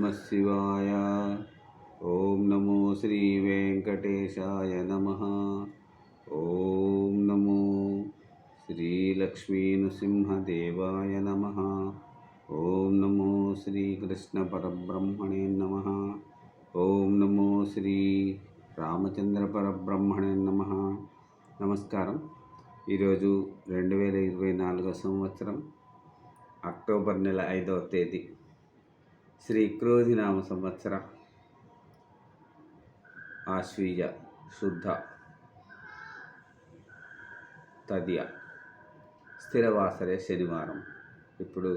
నమ శివాయ ఓం నమో శ్రీ వెంకటేశాయ నమ ఓం నమో శ్రీలక్ష్మీనృసింహదేవాయ నమ ఓం నమో శ్రీకృష్ణ పరబ్రహ్మణే నమ ఓం నమో శ్రీ రామచంద్ర పరబ్రహ్మణే నమ నమస్కారం ఈరోజు రెండు వేల ఇరవై నాలుగో సంవత్సరం అక్టోబర్ నెల ఐదవ తేదీ. శ్రీ క్రోధినామ సంవత్సర ఆశ్వీజ శుద్ధ తదియ స్థిరవాసరే శనివారం. ఇప్పుడు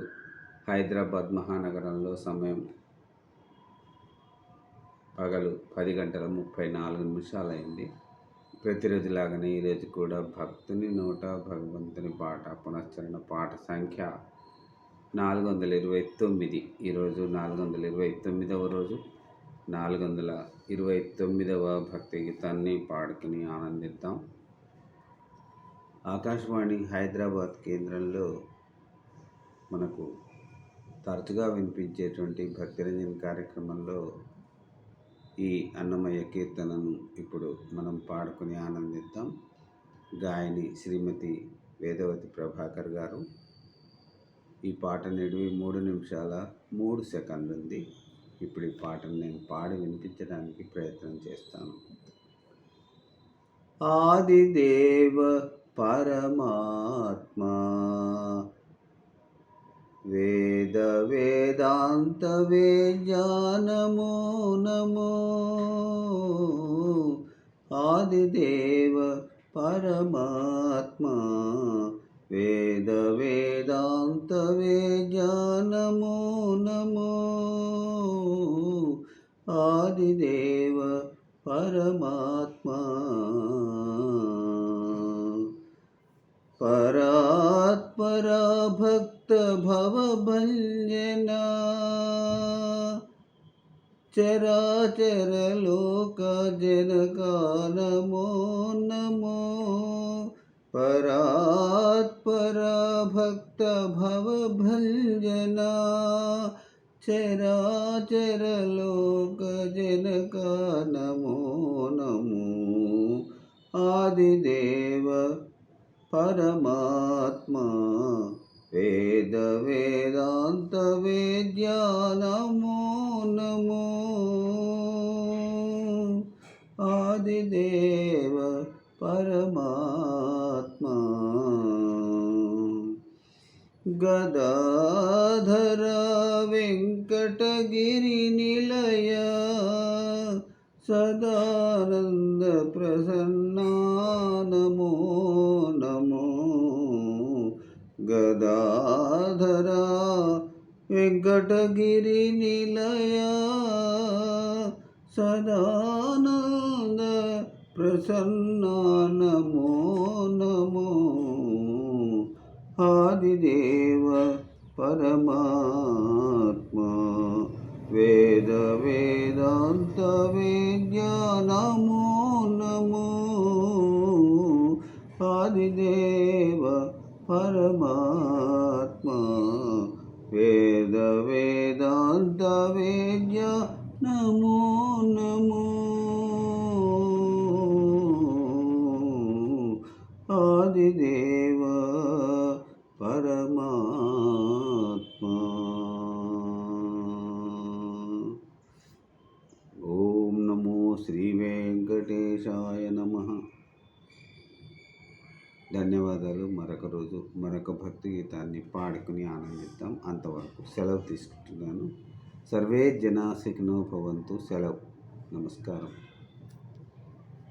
హైదరాబాద్ మహానగరంలో సమయం పగలు పది గంటల ముప్పై నాలుగు నిమిషాలైంది. ప్రతిరోజులాగానే ఈరోజు కూడా భక్తుని నోట భగవంతుని పాట పునశ్చరణ పాట సంఖ్య నాలుగు వందల ఇరవై తొమ్మిది. ఈరోజు నాలుగు వందల ఇరవై తొమ్మిదవ రోజు. నాలుగు వందల ఇరవై తొమ్మిదవ భక్తి గీతాన్ని పాడుకుని ఆనందిద్దాం. ఆకాశవాణి హైదరాబాద్ కేంద్రంలో మనకు తరచుగా వినిపించేటువంటి భక్తిరంజన్ కార్యక్రమంలో ఈ అన్నమయ్య కీర్తనను ఇప్పుడు మనం పాడుకుని ఆనందిద్దాం. గాయని శ్రీమతి వేదవతి ప్రభాకర్ గారు. ఈ పాట నిడివి మూడు నిమిషాల మూడు సెకండ్లు ఉంది ఇప్పుడు ఈ పాటను నేను పాడి వినిపించడానికి ప్రయత్నం చేస్తాను. ఆదిదేవ పరమాత్మా వేద వేదాంత వేజానమో నమో ఆదిదేవ పరమాత్మా వేద వేదాంత వేజానమో నమో ఆదిదేవ పరమాత్మా. పరాత్పరా భక్త భవభంజనా. చరాచరలోక జనకానమో నమో పరాత్పరా భక్త భవభంజనా చరాచరలోక జనకా నమో నమో ఆదిదేవ పరమాత్మా వేద వేదాంత వేద్యా నమో నమో ఆదిదేవ పరమాత్మా గదాధర వెంకటగిరి నిలయ సదానంద ప్రసన్నా నమో నమో. గదాధర వెంకటగిరి నిలయ సదానంద ప్రసన్నా నమో నమో. ఆదిదేవ పరమాత్మా. వేద వేదాంత వేద్య నమో నమో. ఆదిదేవ పరమా పరమాత్మా. ఓం నమో శ్రీ వెంకటేశాయ నమ. ధన్యవాదాలు. మరొక రోజు మరొక భక్తి గీతాన్ని పాడుకుని ఆనందిద్దాం. అంతవరకు సెలవు తీసుకుంటున్నాను. సర్వే జనా సుఖినో భవంతు. సెలవు. నమస్కారం.